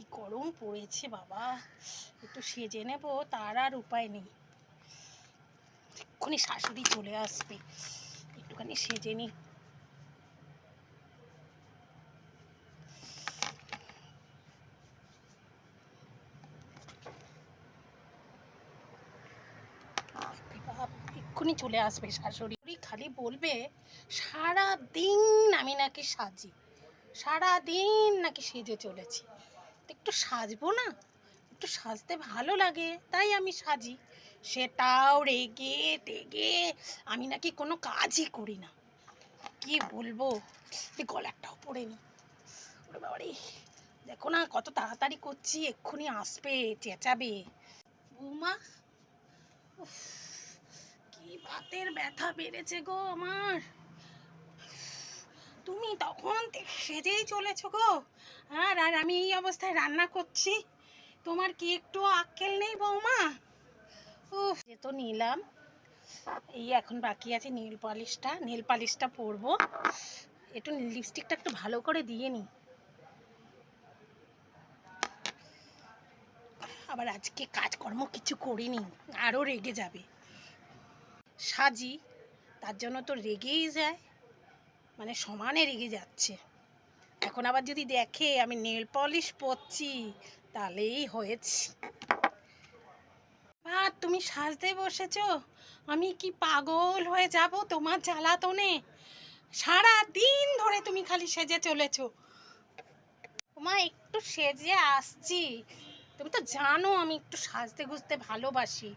কি গরম পড়েছে বাবা। একটু সেজে নেব, তার আর উপায় নেই। এক্ষুনি শাশুড়ি চলে আসবে, একটুখানি সেজে নি এক্ষুনি চলে আসবে শাশুড়ি। খালি বলবে সারা দিন আমি নাকি সাজি সারা দিন নাকি সেজে চলেছি। একটু সাজবো না? একটু সাজতে ভালো লাগে, তাই আমি সাজি। সেটাও রেগে, টেগে, আমি নাকি কোনো কাজই করি না। কি বলব? গলারটাও পড়ে নি। বাবারে, দেখো না কত তাড়াতাড়ি করছি, এক্ষুনি আসবে, চেঁচাবে। বৌমা কি বাতের ব্যথা বেড়েছে গো আমার। তুমি তখন সেজেই চলেছো গো। আর আর আমি এই অবস্থায় রান্না করছি। তোমার কি একটু আক্কেল নেই বৌমা? উফ, যে তো নিলাম। এই এখন বাকি আছে নীল পালিশটা। নীল পালিশটা পরবো। একটু লিপস্টিকটা একটু ভালো করে দিয়ে নি। আবার আজকে কাজকর্ম কিছু করিনি, আরও রেগে যাবে। সাজি, তার জন্য তো রেগেই যায়। মানে সমানে রেগে যাচ্ছে। এখন আবার যদি দেখে আমি নেল পলিশ পরছি, তাহলেই হয়েছি। আর তুমি সাজতে বসেছো? আমি কি পাগল হয়ে যাব তোমার জ্বালাতনে? সারা দিন ধরে তুমি খালি সেজে চলেছো। মা, একটু সেজে আসছি। তুমি তো জানো আমি একটু সাজতে গুজতে ভালোবাসি।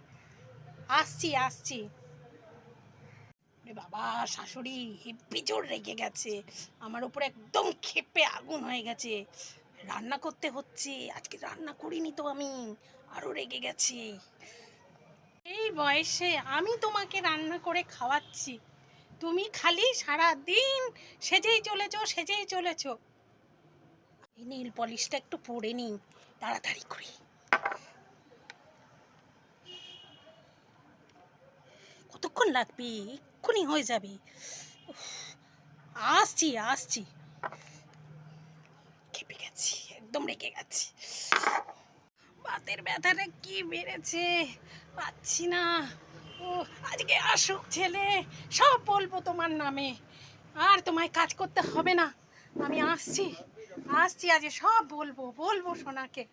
আসছি আসছি। ওরে বাবা, শাশুড়ি হেব্বি জোর রেগে গেছে। আমার উপর একদম ক্ষেপে আগুন হয়ে গেছে। রান্না করতে হচ্ছে, আজকে রান্না করিনি তো আমি, আরও রেগে গেছি। এই বয়সে আমি তোমাকে রান্না করে খাওয়াচ্ছি। তুমি খালি সারা দিন সেজেই চলেছো সেজেই চলেছো। এই নীল পলিশটা একটু পরে নিই তাড়াতাড়ি করে। কতক্ষণ লাগবে? এক্ষুনি হয়ে যাবে। আসছি আসছি। খেপে গেছি, একদম রেগে গেছি। বাতের ব্যথাটা কি বেড়েছে? পাচ্ছি না। ও, আজকে আসুক ছেলে, সব বলব তোমার নামে। আর তোমায় কাজ করতে হবে না। আমি আসছি আসছি আজ সব বলব বলব সোনাকে।